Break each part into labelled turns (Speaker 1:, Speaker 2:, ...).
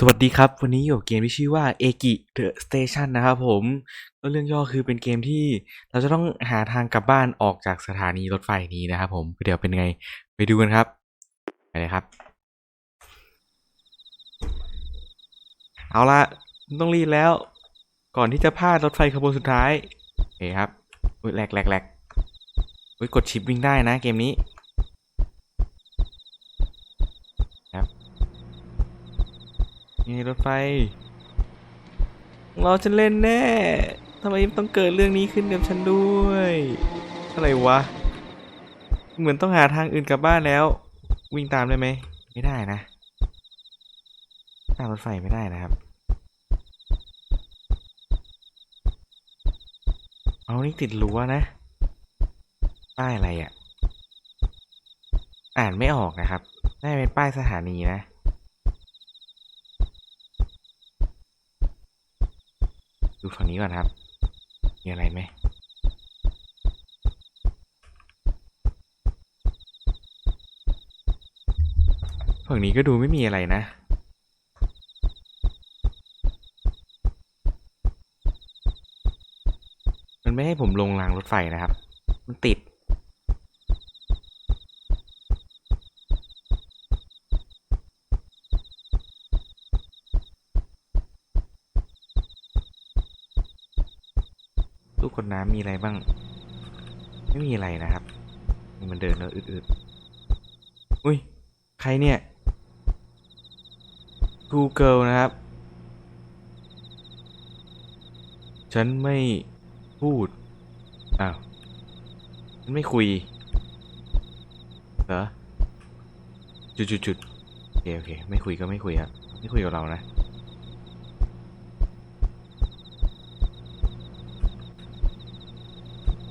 Speaker 1: สวัสดีครับ วันนี้อยู่กับเกมที่ชื่อว่า e g i The Station นะครับผมแล้วเรื่องย่อคือเป็นเกมที่เราจะต้องหาทางกลับบ้านออกจากสถานีรถไฟนี้นะครับผมเดี๋ยวเป็นไง ไปดูกันครับไปเลยครับ เอาละต้องรีบแล้ว ก่อนที่จะพลาดรถไฟขบวนสุดท้ายโอเคครับอุ้ยแหลกแหลกแหลกอุ้ยกดชิปวิ่งได้นะเกมนี้ นี่รถไฟ เราจะเล่นแน่ทำไมต้องเกิดเรื่องนี้ขึ้นกับฉันด้วย อะไรวะ เหมือนต้องหาทางอื่นกลับบ้านแล้ว วิ่งตามได้ไหม ไม่ได้นะ ตามรถไฟไม่ได้นะครับ เอานี่ติดรั้วนะ ป้ายอะไรอะ่ะ อ่านไม่ออกนะครับน่าจะเป็นป้ายสถานีนะ ดูฝั่งนี้ก่อนครับ มีอะไรไหมฝั่งนี้ก็ดูไม่มีอะไรนะ มันไม่ให้ผมลงรางรถไฟนะครับ มันติด ตู้กดน้ำมีอะไรบ้าง ไม่มีอะไรนะครับ มันเดินแล้วอืดๆอุ้ย ใครเนี่ย Google นะครับ ฉันไม่พูด อ้าวฉันไม่คุย เหรอ จุดๆๆโอเคโอเค ไม่คุยก็ไม่คุยครับ ไม่คุยกับเรานะ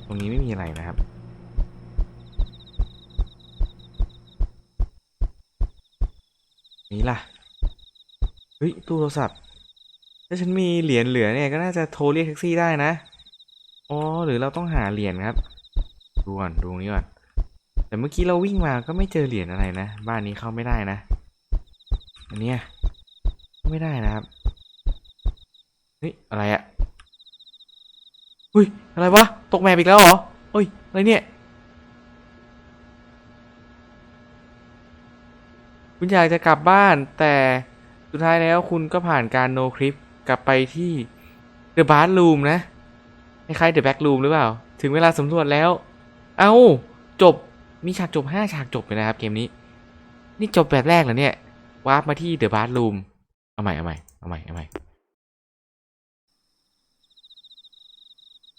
Speaker 1: ตรงนี้ไม่มีอะไรนะครับ นี่ล่ะ เฮ้ย ตู้โทรศัพท์ ถ้าฉันมีเหรียญเหลือเนี่ยก็น่าจะโทรเรียกแท็กซี่ได้นะ อ๋อ หรือเราต้องหาเหรียญครับ ดูก่อนดูตรงนี้ก่อน แต่เมื่อกี้เราวิ่งมาก็ไม่เจอเหรียญอะไรนะ บ้านนี้เข้าไม่ได้นะ อันเนี้ยไม่ได้นะครับ เฮ้ย อะไรอะอุ้ย อะไรวะ ตกแมปอีกแล้วเหรอเฮ้ย อะไรเนี่ย คุณอยากจะกลับบ้าน แต่สุดท้ายแล้วคุณก็ผ่านการโนคลิปกลับไปที่ The Bathroom นะ คล้ายๆ The Back Room หรือเปล่า ถึงเวลาสำรวจแล้ว เอา้า จบ มีฉากจบห้าฉากจบเลยนะครับเกมนี้ นี่จบแบบแรกเหรอเนี่ย วาร์ปมาที่ The Bathroom เอาใหม่ เอาใหม่ เอาใหม่ เอาใหม่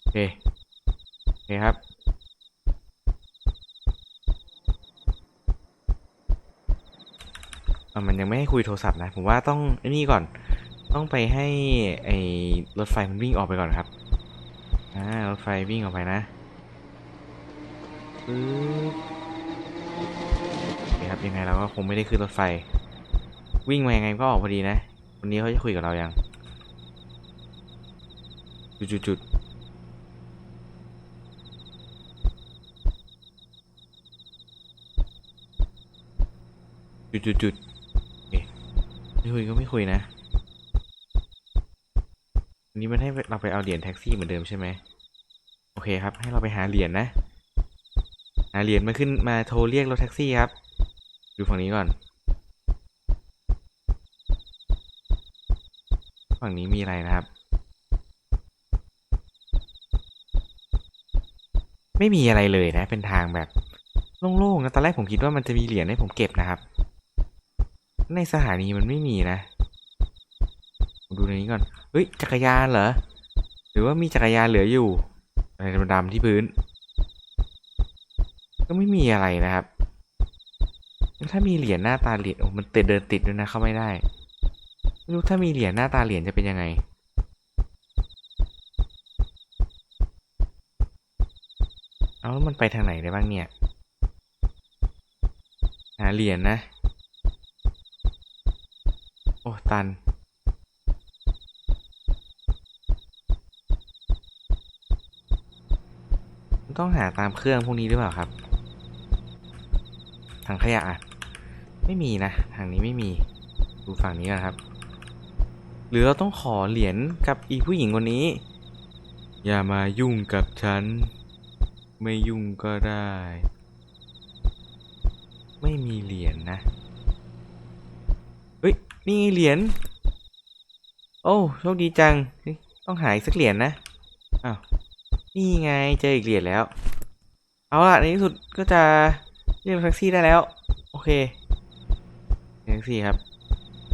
Speaker 1: โอเค โอเคครับอะมันยังไม่ให้คุยโทรศัพท์นะ ผมว่าต้องไอ้นี่ก่อน ต้องไปให้ไอ้รถไฟมันวิ่งออกไปก่อนครับอ่ารถไฟวิ่งออกไปนะปึ๊บโอเคครับยังไงเราก็คงไม่ได้ขึ้นรถไฟ วิ่งมายังไงก็ออกพอดีนะ วันนี้เขาจะคุยกับเรายังจุดจุดจุด จุดจุดจุดโอเคไม่คุยก็ไม่คุยนะอันนี้มันให้เราไปเอาเหรียญแท็กซี่เหมือนเดิมใช่ไหมโอเคครับ ให้เราไปหาเหรียญนะหาเหรียญมาขึ้นมาโทรเรียกรถแท็กซี่ครับ ดูฝั่งนี้ก่อน ฝั่งนี้มีอะไรนะครับ ไม่มีอะไรเลยนะ เป็นทางแบบโล่งๆนะตอนแรกผมคิดว่ามันจะมีเหรียญให้ผมเก็บนะครับ ในสถานีมันไม่มีนะดูในนี้ก่อน เฮ้ย จักรยานเหรอ หรือว่ามีจักรยานเหลืออยู่อะไรดำๆที่พื้น ก็ไม่มีอะไรนะครับ ถ้ามีเหรียญหน้าตาเหรียญโอ้มันติดเดินติดด้วยนะ เข้าไม่ได้ ไม่รู้ถ้ามีเหรียญหน้าตาเหรียญจะเป็นยังไง เอาแล้วมันไปทางไหนได้บ้างเนี่ย หาเหรียญนะ อ้ตันต้องหาตามเครื่องพวกนี้หรือเปล่าครับ ถังขยะอะไม่มีนะทางนี้ไม่มี ดูฝั่งนี้กันครับ หรือเราต้องขอเหรียญกับอีผู้หญิงคนนี้ อย่ามายุ่งกับฉัน ไม่ยุ่งก็ได้ ไม่มีเหรียญนะ นี่เหรียญ โอ้โชคดีจัง ต้องหาอีกสักเหรียญนะ อ้าว นี่ไงเจออีกเหรียญแล้ว เอาล่ะในที่สุดก็จะเรียกแท็กซี่ได้แล้ว โอเคแท็กซี่ครับ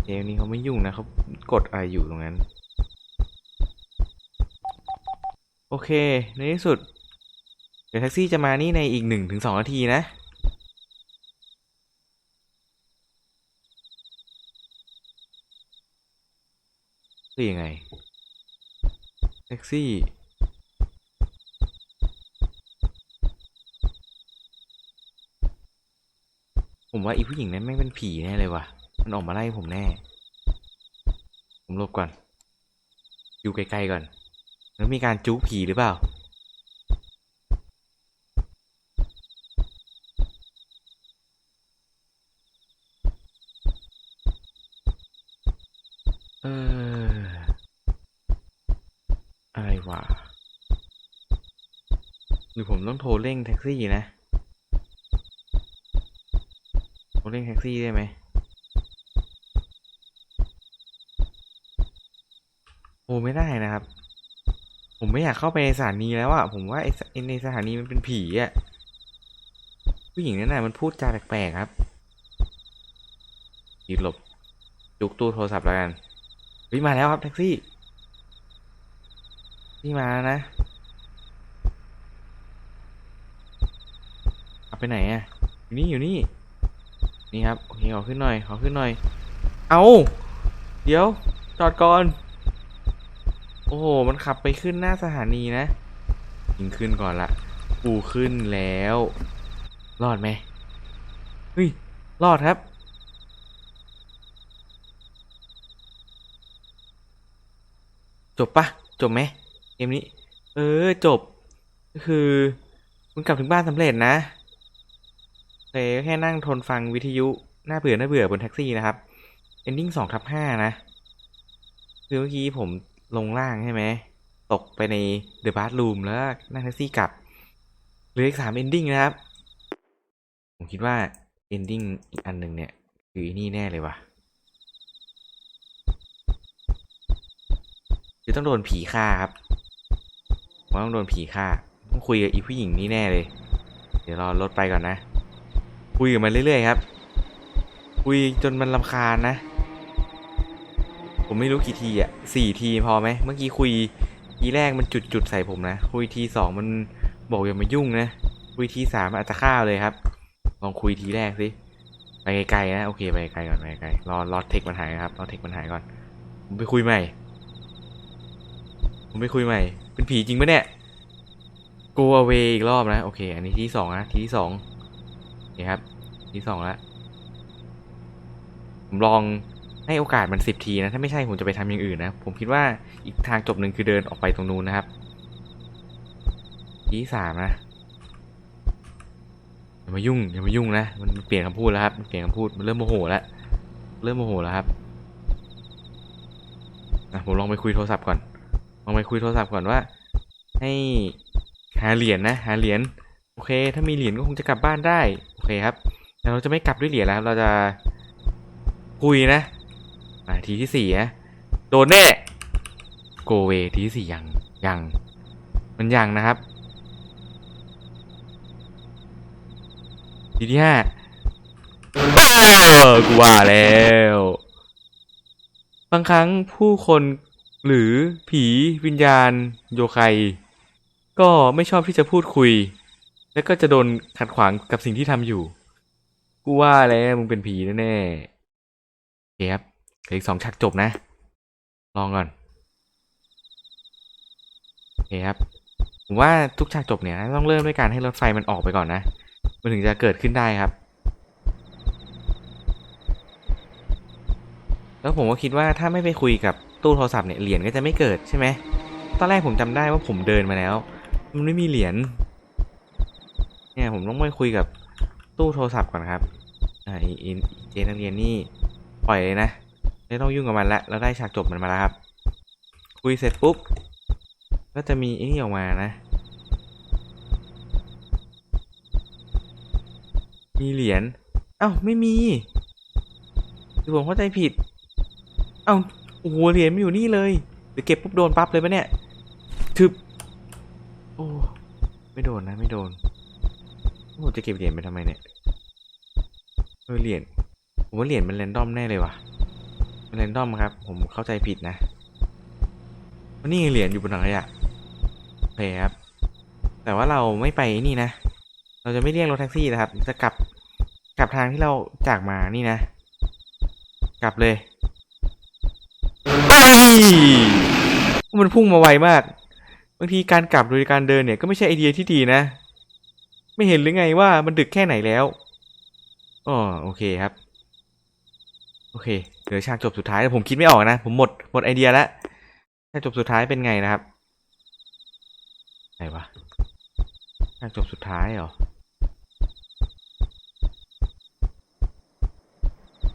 Speaker 1: เดี๋ยวนี้เขาไม่ยุ่งนะเขากดอะไรอยู่ตรงนั้น โอเค ในที่สุด เดี๋ยวแท็กซี่จะมานี่ในอีกหนึ่งถึงสองนาทีนะ คือยังไง แท็กซี่ ผมว่าอีผู้หญิงนั้นแม่งเป็นผีแน่เลยว่ะ มันออกมาไล่ผมแน่ ผมหลบก่อน อยู่ไกลๆก่อน แล้วมีการจุกผีหรือเปล่า เออ อะไรวะหรือผมต้องโทรเร่งแท็กซี่นะโทรเร่งแท็กซี่ได้ไหมโอ้ไม่ได้นะครับ ผมไม่อยากเข้าไปในสถานีแล้วอะผมว่าไอ้สไอ้ในสถานีมันเป็นผีอะผู้หญิงนั่นน่ะมันพูดจาแปลกๆครับหยุดหลบจุกตู้โทรศัพท์แล้วกันเฮ้ยมาแล้วครับแท็กซี่ นี่มาแล้วนะเอาไปไหนอะอยู่นี่อยู่นี่ นี่ครับโอเคขอขึ้นหน่อยขอขึ้นหน่อย เอาเดี๋ยวจอดก่อน โอ้โห มันขับไปขึ้นหน้าสถานีนะยิงขึ้นก่อนละปูขึ้นแล้ว รอดไหมเฮ้ย รอดครับ จบปะจบไหม มนี้ เออจบ ก็คือ คุณกลับถึงบ้านสำเร็จนะแต่แค่นั่งทนฟังวิทยุน่าเบื่อหน่าเบื่อบนแท็กซี่นะครับ ending สองทับห้านะ คือเมื่อกี้ผมลงล่างใช่ไหม ตกไปในเดอะบาร์รูมแล้วนั่งแท็กซี่กลับเหลืออีกสาม ending นะครับ ผมคิดว่า ending อีกอันหนึ่งเนี่ย คืออนนี่แน่เลยว่ะคือต้องโดนผีฆ่าครับ ผมว่าต้องโดนผีฆ่าต้องคุยกับอีผู้หญิงนี้แน่เลย เดี๋ยวรอรถไปก่อนนะ คุยกับมันเรื่อยๆครับ คุยจนมันลำคาญนะ ผมไม่รู้กี่ทีอะสี่ทีพอไหมเมื่อกี้คุยทีแรกมันจุดจุดๆใส่ผมนะ คุยทีสองมันบอกอย่ามายุ่งนะ คุยทีสามอาจจะฆ่าเลยครับ ลองคุยทีแรกสิไปไกลๆนะโอเคไปไกลก่อนไปไกลรอรอเทคมันหายครับรอเทคมันหายก่อนผมไปคุยใหม่ ผมไปคุยใหม่ เป็นผีจริงปะเนี่ย go away อีกรอบนะ โอเค อันนี้ที่สองนะ ที่สองนี่ครับ ที่สองแล้ว ผมลองให้โอกาสมันสิบทีนะ ถ้าไม่ใช่ผมจะไปทำอย่างอื่นนะ ผมคิดว่าอีกทางจบหนึ่งคือเดินออกไปตรงนู้นนะครับ ที่สามนะอย่ามายุ่งอย่ามายุ่งนะ มันเปลี่ยนคำพูดแล้วครับเปลี่ยนคำพูดมันเริ่มโมโหแล้วเริ่มโมโหแล้วครับอะผมลองไปคุยโทรศัพท์ก่อน ลองไปคุยโทรศัพท์ก่อนว่า ให้หาเหรียญนะหาเหรียญโอเค ถ้ามีเหรียญก็คงจะกลับบ้านได้โอเคครับแต่เราจะไม่กลับด้วยเหรียญแล้วเราจะคุยนะอ่าทีที่สี่นะโดนแน่โกเวทีที่สี่ยังยังมันยังนะครับ ทีที่ห้ากูว่าแล้ว บางครั้งผู้คน หรือผีวิญญาณ โยไคก็ไม่ชอบที่จะพูดคุย แล้วก็จะโดนขัดขวางกับสิ่งที่ทำอยู่ กูว่าแล้วมึงเป็นผีแน่ๆโอเคครับเหลืออีกสองฉากจบนะ ลองก่อนโอเคครับผมว่าทุกฉากจบเนี่ยต้องเริ่มด้วยการให้รถไฟมันออกไปก่อนนะ มันถึงจะเกิดขึ้นได้ครับ แล้วผมก็คิดว่าถ้าไม่ไปคุยกับ ตู้โทรศัพท์เนี่ยเหรียญก็จะไม่เกิดใช่ไหมตอนแรกผมจำได้ว่าผมเดินมาแล้ว มันไม่มีเหรียญเนี่ยผมต้องไปคุยกับตู้โทรศัพท์ก่อนครับอ่าไอ้เจนักเรียนนี่ปล่อยเลยนะไม่ต้องยุ่งกับมันละเราได้ฉากจบมันมาแล้วครับ คุยเสร็จปุ๊บ ก็จะมีไอ้นี่ออกมานะ มีเหรียญเอ้าไม่มีหรือผมเข้าใจผิด เอ้า โอ้โหเหรียญมันอยู่นี่เลยหรือเก็บปุ๊บโดนปั๊บเลยปะเนี่ยทึบโอ้ไม่โดนนะไม่โดนผมจะเก็บเหรียญไปทำไมเนี่ยเออเหรียญผมว่าเหรียญมันแรนดอมแน่เลยว่ะมันแรนดอมครับ ผมเข้าใจผิดนะวันนี้เหรียญอยู่บนถังขยะโอเคครับ แต่ว่าเราไม่ไปนี่นะ เราจะไม่เรียกรถแท็กซี่นะครับ จะกลับกลับทางที่เราจากมานี่นะ กลับเลย มันพุ่งมาไวมาก บางทีการกลับโดยการเดินเนี่ยก็ไม่ใช่ไอเดียที่ดีนะ ไม่เห็นหรือไงว่ามันดึกแค่ไหนแล้วอ๋อโอเคครับ โอเคเหลือฉากจบสุดท้ายแต่ผมคิดไม่ออกนะ ผมหมดหมดไอเดียแล้วฉากจบสุดท้ายเป็นไงนะครับไหนวะฉากจบสุดท้ายเหรอ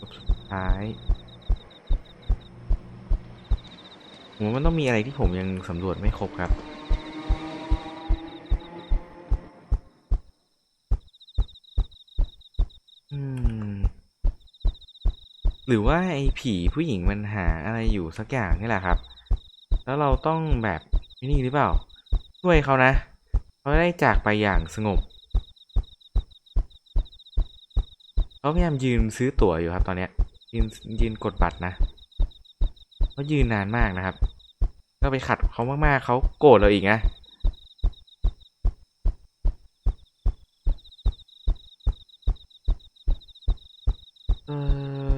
Speaker 1: จบสุดท้าย ผมว่ามันต้องมีอะไรที่ผมยังสำรวจไม่ครบครับ อืม หรือว่าไอ้ผีผู้หญิงมันหาอะไรอยู่สักอย่างนี่แหละครับ แล้วเราต้องแบบนี่หรือเปล่า ช่วยเขานะ เขาได้จากไปอย่างสงบ เขาพยายามยืนซื้อตั๋วอยู่ครับตอนเนี้ยยืนยืนกดบัตรนะ เขายืนนานมากนะครับ ก็ไปขัดเขามากๆเขาโกรธเราอีกนะเออ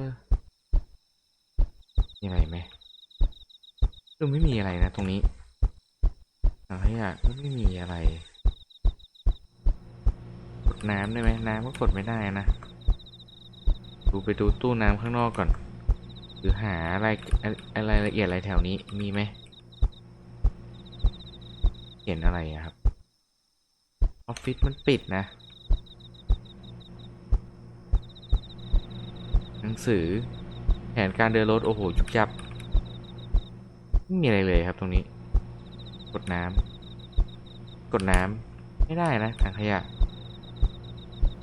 Speaker 1: มีอะไรไหมดูไม่มีอะไรนะตรงนี้ถังขยะก็ไม่มีอะไรกดน้ำได้ไหมน้ำก็กดไม่ได้นะดูไปดูตู้น้ำข้างนอกก่อน หรือหาอะไรอะไรละเอียดอะไรแถวนี้มีไหมเห็นอะไระครับออฟฟิศมันปิดนะ หนังสือแผนการเดินรถ โอ้โหยุบยับ ไม่มีอะไรเลยครับตรงนี้ กดน้ำกดน้ำไม่ได้นะถังขยะ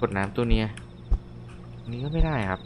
Speaker 1: กดน้ำตัวเนี้ยอันนี้ก็ไม่ได้ครับ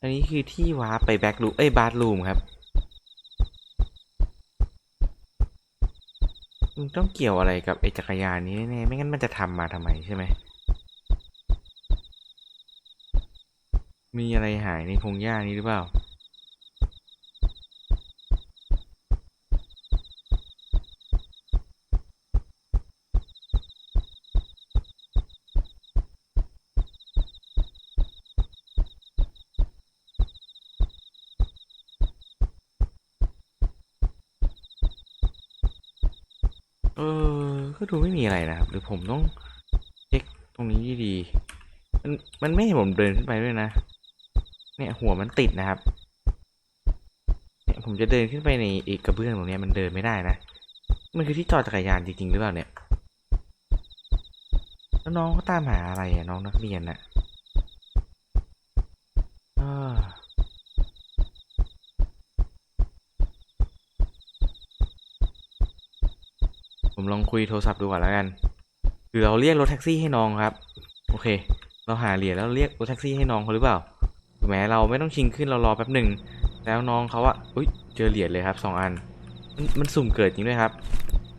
Speaker 1: อันนี้คือที่วาร์ปไปแบ็กลูมเอ้ยบาร์ลูมครับมันต้องเกี่ยวอะไรกับไอ้จักรยานนี้แน่ไม่งั้นมันจะทำมาทำไมใช่ไหม มีอะไรหายในพงหญ้านี้หรือเปล่า เออ ก็ดูไม่มีอะไรนะครับ หรือผมต้องเช็คตรงนี้ดีๆมันมันไม่ให้ผมเดินขึ้นไปด้วยนะ เนี่ยหัวมันติดนะครับ เนี่ยผมจะเดินขึ้นไปในอีกกระเบื้องตรงนี้มันเดินไม่ได้นะ มันคือที่จอดจักรยานจริงๆหรือเปล่าเนี่ย แล้วน้องเขาตามหาอะไรอะน้องนักเรียนน่ะออ ผมลองคุยโทรศัพท์ดูก่อนแล้วกัน คือเราเรียกรถแท็กซี่ให้น้องครับ โอเค เราหาเหรียญแล้วเรียกรถแท็กซี่ให้น้องเขาหรือเปล่าแม้เราไม่ต้องชิงขึ้นเรารอแป๊บหนึ่งแล้วน้องเขาอะอุ้ยเจอเหรียญเลยครับสองอัน มันมันสุ่มเกิดจริงด้วยครับ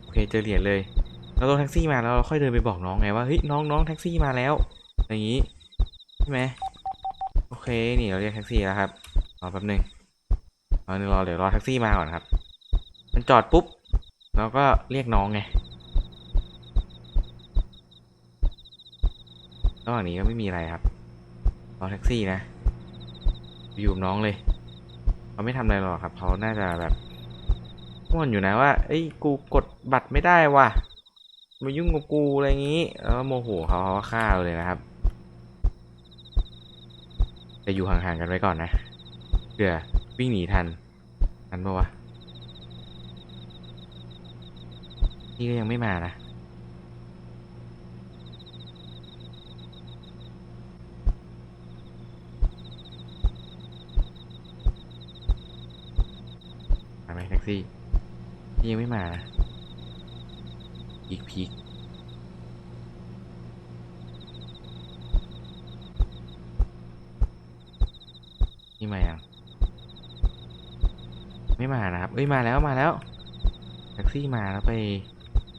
Speaker 1: โอเคเจอเหรียญเลยเรารถแท็กซี่มาแล้วเราค่อยเดินไปบอกน้องไงว่าเฮ้ยน้องน้องแท็กซี่มาแล้วอย่างนี้ใช่ไหมโอเคนี่เราเรียกแท็กซี่แล้วครับรอแป๊บหนึ่งรอหนึ่งรอเดี๋ยวรอแท็กซี่มาก่อนครับ มันจอดปุ๊บ เราก็เรียกน้องไงระหว่างนี้ก็ไม่มีอะไรครับรอแท็กซี่นะ อยู่กับน้องเลย เขาไม่ทำอะไรหรอกครับ เขาน่าจะแบบม่วนอยู่นะว่า เอ้ย กูกดบัตรไม่ได้ว่ะ มายุ่งกับกูอะไรอย่างงี้ แล้วโมโหเขาเขาฆ่าเราเลยนะครับ จะอยู่ห่างๆกันไว้ก่อนนะเผื่อวิ่งหนีทันทันปะวะี่ก็ยังไม่มานะมาไหมแท็กซี่นี่ยังไม่มานะพีกพีกนี่มายังไม่มานะครับ เอ้ย มาแล้ว มาแล้ว แท็กซี่มาแล้วไป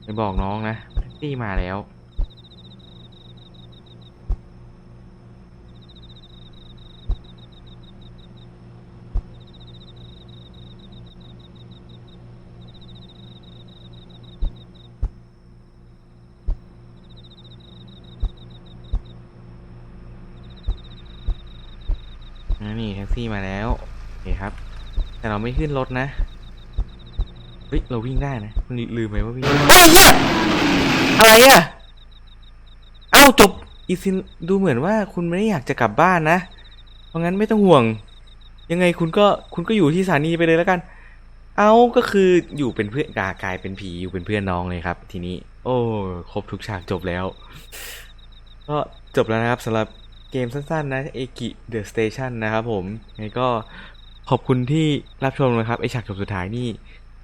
Speaker 1: ไปบอกน้องนะแท็กซี่มาแล้ว นี่แท็กซี่มาแล้ว โอเคครับ แต่เราไม่ขึ้นรถนะ ฮ้ย เราวิ่งได้นะคุณลืมไปว่าวิ่งได้เฮ้ยเหี้ยอะไรอะ เอ้าจบอีซินดูเหมือนว่าคุณไม่ได้อยากจะกลับบ้านนะ เพราะงั้นไม่ต้องห่วง ยังไงคุณก็คุณก็อยู่ที่สถานีไปเลยแล้วกัน เอาก็คืออยู่เป็นเพื่อนกากลายเป็นผีอยู่เป็นเพื่อนน้องเลยครับ ทีนี้ โอ้ครบทุกฉากจบแล้ว ก็จบแล้วนะครับสำหรับเกมสั้นๆนะเอกิเดอะสเตชันนะครับผมไงก็ขอบคุณที่รับชมนะครับไอฉากจบสุดท้ายนี่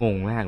Speaker 1: งงมากเลย